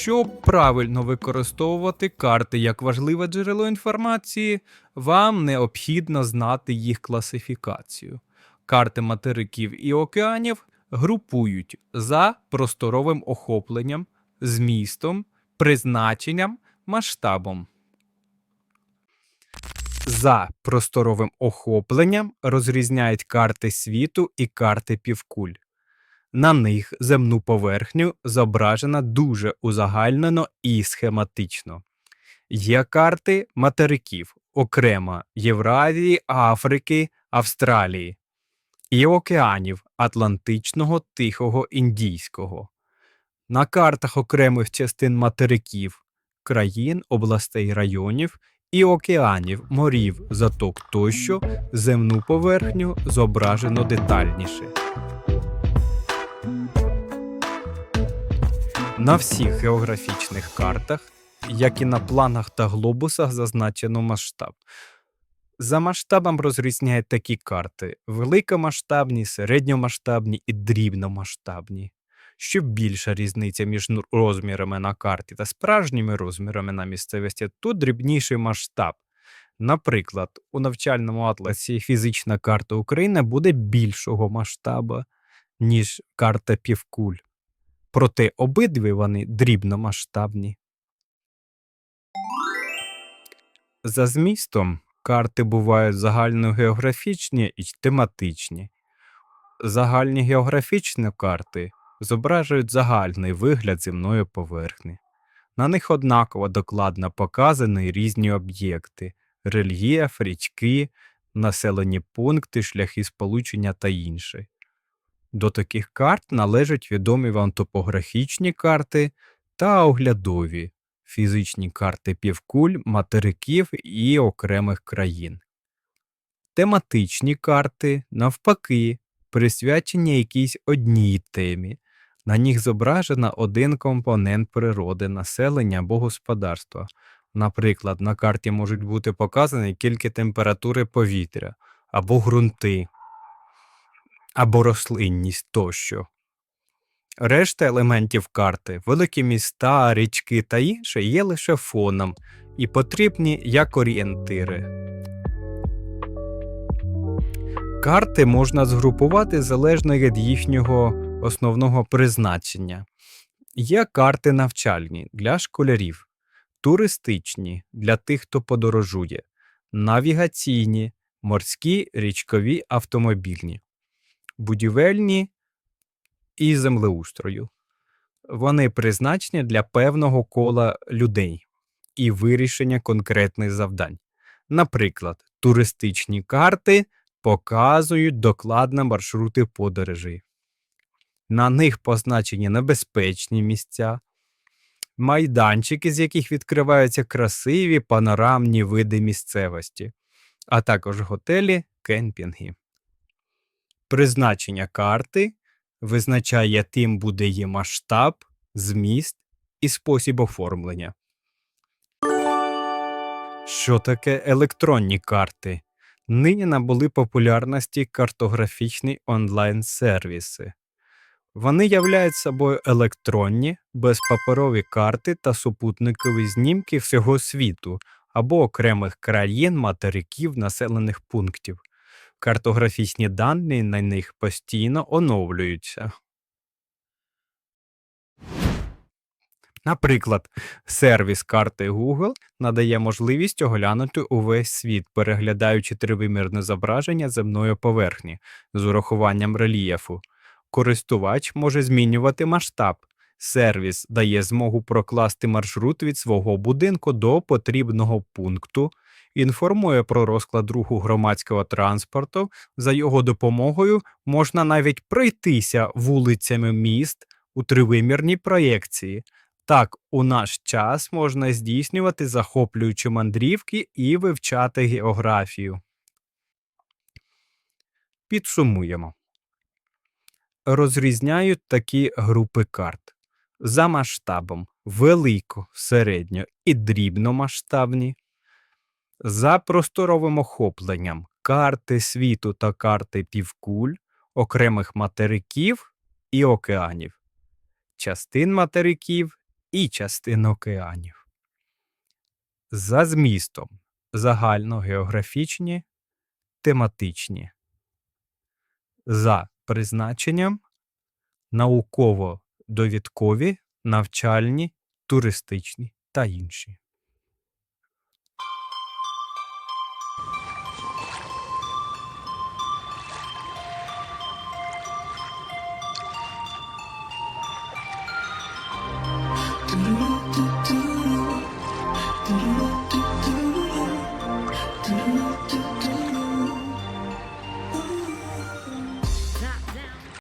Щоб правильно використовувати карти як важливе джерело інформації, вам необхідно знати їх класифікацію. Карти материків і океанів групують за просторовим охопленням, змістом, призначенням, масштабом. За просторовим охопленням розрізняють карти світу і карти півкуль. На них земну поверхню зображена дуже узагальнено і схематично. Є карти материків, окремо Євразії, Африки, Австралії, і океанів Атлантичного, Тихого, Індійського. На картах окремих частин материків, країн, областей, районів і океанів, морів, заток тощо земну поверхню зображено детальніше. На всіх географічних картах, як і на планах та глобусах, зазначено масштаб. За масштабом розрізняють такі карти: великомасштабні, середньомасштабні і дрібномасштабні. Що більша різниця між розмірами на карті та справжніми розмірами на місцевості, то дрібніший масштаб. Наприклад, у навчальному атласі фізична карта України буде більшого масштабу, ніж карта півкуль. Проте обидві вони дрібномасштабні. За змістом карти бувають загальногеографічні і тематичні. Загальні географічні карти зображують загальний вигляд земної поверхні. На них однаково докладно показані різні об'єкти рельєф, річки, населені пункти, шляхи сполучення та інше. До таких карт належать відомі вам топографічні карти та оглядові фізичні карти півкуль, материків і окремих країн. Тематичні карти, навпаки, присвячені якійсь одній темі. На них зображено один компонент природи, населення або господарства. Наприклад, на карті можуть бути показані тільки температури повітря, або ґрунти, або рослинність тощо. Решта елементів карти, великі міста, річки та інше є лише фоном і потрібні як орієнтири. Карти можна згрупувати залежно від їхнього основного призначення. Є карти навчальні для школярів, туристичні для тих, хто подорожує, навігаційні, морські, річкові, автомобільні, будівельні і землеустрою. Вони призначені для певного кола людей і вирішення конкретних завдань. Наприклад, туристичні карти показують докладно маршрути подорожей. На них позначені небезпечні місця, майданчики, з яких відкриваються красиві панорамні види місцевості, а також готелі, кемпінги. Призначення карти визначає, яким буде її масштаб, зміст і спосіб оформлення. Що таке електронні карти? Нині набули популярності картографічні онлайн-сервіси. Вони являють собою електронні, безпаперові карти та супутникові знімки всього світу або окремих країн, материків, населених пунктів. Картографічні дані на них постійно оновлюються. Наприклад, сервіс карти Google надає можливість оглянути увесь світ, переглядаючи тривимірне зображення земної поверхні з урахуванням рельєфу. Користувач може змінювати масштаб. Сервіс дає змогу прокласти маршрут від свого будинку до потрібного пункту, інформує про розклад руху громадського транспорту. За його допомогою можна навіть пройтися вулицями міст у тривимірній проєкції. Так, у наш час можна здійснювати захоплюючі мандрівки і вивчати географію. Підсумуємо. Розрізняють такі групи карт за масштабом велико, середньо і дрібномасштабні, за просторовим охопленням карти світу та карти півкуль, окремих материків і океанів, частин материків і частин океанів. За змістом загальногеографічні, тематичні. За призначенням науково довідкові, навчальні, туристичні та інші.